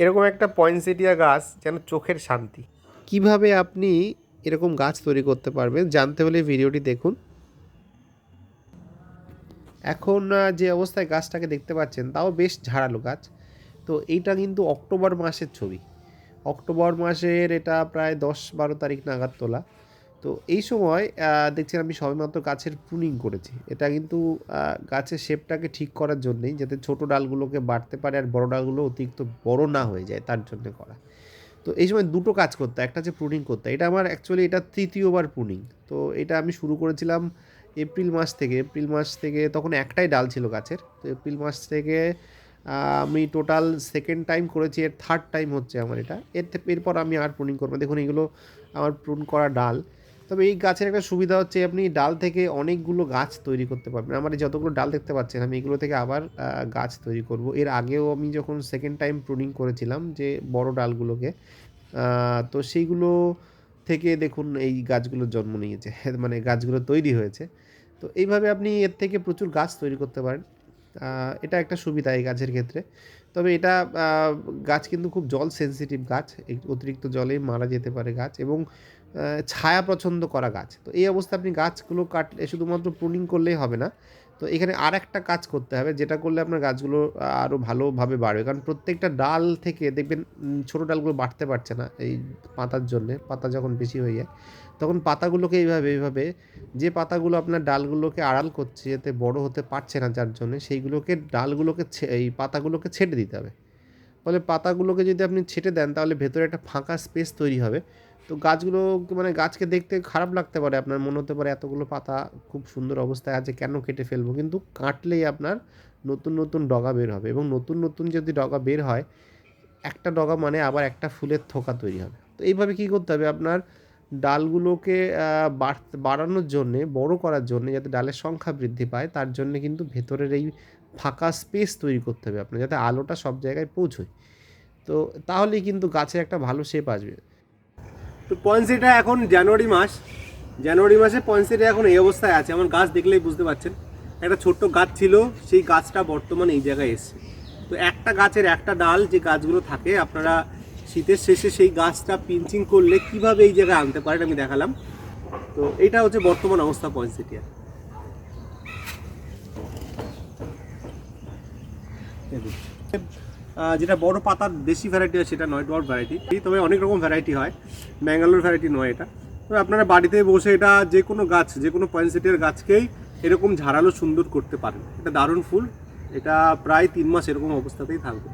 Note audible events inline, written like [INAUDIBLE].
এরকম একটা পয়েন্টসেটিয়া গাছ যেন চোখের শান্তি। কীভাবে আপনি এরকম গাছ তৈরি করতে পারবেন জানতে হলে ভিডিওটি দেখুন। এখন যে অবস্থায় গাছটাকে দেখতে পাচ্ছেন, তাও বেশ ঝাড়ালো গাছ। তো এইটা কিন্তু অক্টোবর মাসের ছবি। অক্টোবর মাসের এটা প্রায় দশ বারো তারিখ নাগাদ তোলা। তো এই সময় দেখছেন আমি সবেমাত্র গাছের প্রুনিং করেছি। এটা কিন্তু গাছের শেপটাকে ঠিক করার জন্যই যাতে ছোট ডালগুলোকে বাড়তে পারে আর বড় ডালগুলো অতিরিক্ত বড় না হয়ে যায় তার জন্য করা। তো এই সময় দুটো কাজ করতে। একটা হচ্ছে প্রুনিং করতে। এটা আমার অ্যাকচুয়ালি এটা তৃতীয়বার প্রুনিং তো এটা আমি শুরু করেছিলাম এপ্রিল মাস থেকে। এপ্রিল মাস থেকে তখন একটাই ডাল ছিল গাছের। তো এপ্রিল মাস থেকে আমি টোটাল সেকেন্ড টাইম করেছি, এর থার্ড টাইম হচ্ছে আমার এটা। এর, এরপর আমি আর প্রুনিং করব দেখুন এগুলো আমার প্রুন করা ডাল। তবে এই গাছের একটা সুবিধা হচ্ছে আপনি ডাল থেকে অনেকগুলো গাছ তৈরি করতে পারবেন। আমার যতগুলো ডাল দেখতে পাচ্ছেন, আমি এগুলো থেকে আবার গাছ তৈরি করব। এর আগেও আমি যখন সেকেন্ড টাইম প্রুনিং করেছিলাম যে বড় ডালগুলোকে তো সেইগুলো থেকে দেখুন এই গাছগুলো জন্ম নিয়েছে [LAUGHS] মানে গাছগুলো তৈরি হয়েছে। তো এইভাবে আপনি এর থেকে প্রচুর গাছ তৈরি করতে পারেন। এটা একটা সুবিধা এই গাছের ক্ষেত্রে। তবে এটা গাছ কিন্তু খুব জল সেনসিটিভ গাছ অতিরিক্ত জলেই মারা যেতে পারে গাছ এবং ছায়া পছন্দ করা গাছ। তো এই অবস্থায় আপনি গাছগুলো কাটলে, শুধুমাত্র প্রুনিং করলেই হবে না। তো এখানে আর একটা কাজ করতে হবে, যেটা করলে আপনার গাছগুলো আরও ভালোভাবে বাড়বে। কারণ প্রত্যেকটা ডাল থেকে দেখবেন ছোটো ডালগুলো বাড়তে পারছে না এই পাতার জন্যে, পাতা যখন বেশি হয়ে যায়, তখন পাতাগুলোকে এইভাবে এইভাবে যে পাতাগুলো আপনার ডালগুলোকে আড়াল করছে যাতে বড় হতে পারছে না যার জন্য, সেইগুলোকে, ডালগুলোকে এই পাতাগুলোকে ছেটে দিতে হবে। ফলে পাতাগুলোকে যদি আপনি ছেটে দেন, তাহলে ভেতরে একটা ফাঁকা স্পেস তৈরি হবে। তো গাছগুলো মানে গাছকে দেখতে খারাপ লাগতে পারে। আপনার মনে হতে পারে এতগুলো পাতা খুব সুন্দর অবস্থায় আছে, কেন কেটে ফেলব? কিন্তু কাটলেই আপনার নতুন নতুন ডগা বের হবে এবং নতুন নতুন যদি ডগা বের হয়, একটা ডগা মানে আবার একটা ফুলের থোকা তৈরি হবে। তো এইভাবে কী করতে হবে? আপনার ডালগুলোকে বাড়- বাড়ানোর জন্যে, বড় করার জন্যে যাতে ডালের সংখ্যা বৃদ্ধি পায়, তার জন্য কিন্তু ভেতরের এই ফাঁকা স্পেস তৈরি করতে হবে আপনার, যাতে আলোটা সব জায়গায় পৌঁছয়। তো তাহলেই কিন্তু গাছের একটা ভালো শেপ আসবে। তো পয়েন্সিটা এখন জানুয়ারি মাস। জানুয়ারি মাসে পয়েন্সিটা এখন এই অবস্থায় আছে। আমার গাছ দেখলেই বুঝতে পারছেন। একটা ছোট্ট গাছ ছিল সেই গাছটা বর্তমানে এই জায়গায় এসছে। তো একটা গাছের একটা ডাল যে গাছগুলো থাকে আপনারা শীতের শেষে সেই গাছটা পিঞ্চিং করলে কীভাবে এই জায়গায় আনতে পারেন আমি দেখালাম। তো এটা হচ্ছে বর্তমান অবস্থা পয়েন্সিটিয়া আহ, যেটা বড় পাতার দেশি ভ্যারাইটি হয় সেটা নয় ডোয়ার ভ্যারাইটি তবে অনেক রকম ভ্যারাইটি হয়। ম্যাঙ্গালোর ভ্যারাইটি নয় এটা। তবে আপনারা বাড়িতে বসে এটা যে কোনো গাছ, যে কোনো পয়েন্টসেটের গাছকেই এরকম ঝাড়ালো সুন্দর করতে পারেন। এটা দারুণ ফুল। এটা প্রায় তিন মাস এরকম অবস্থাতেই থাকবে।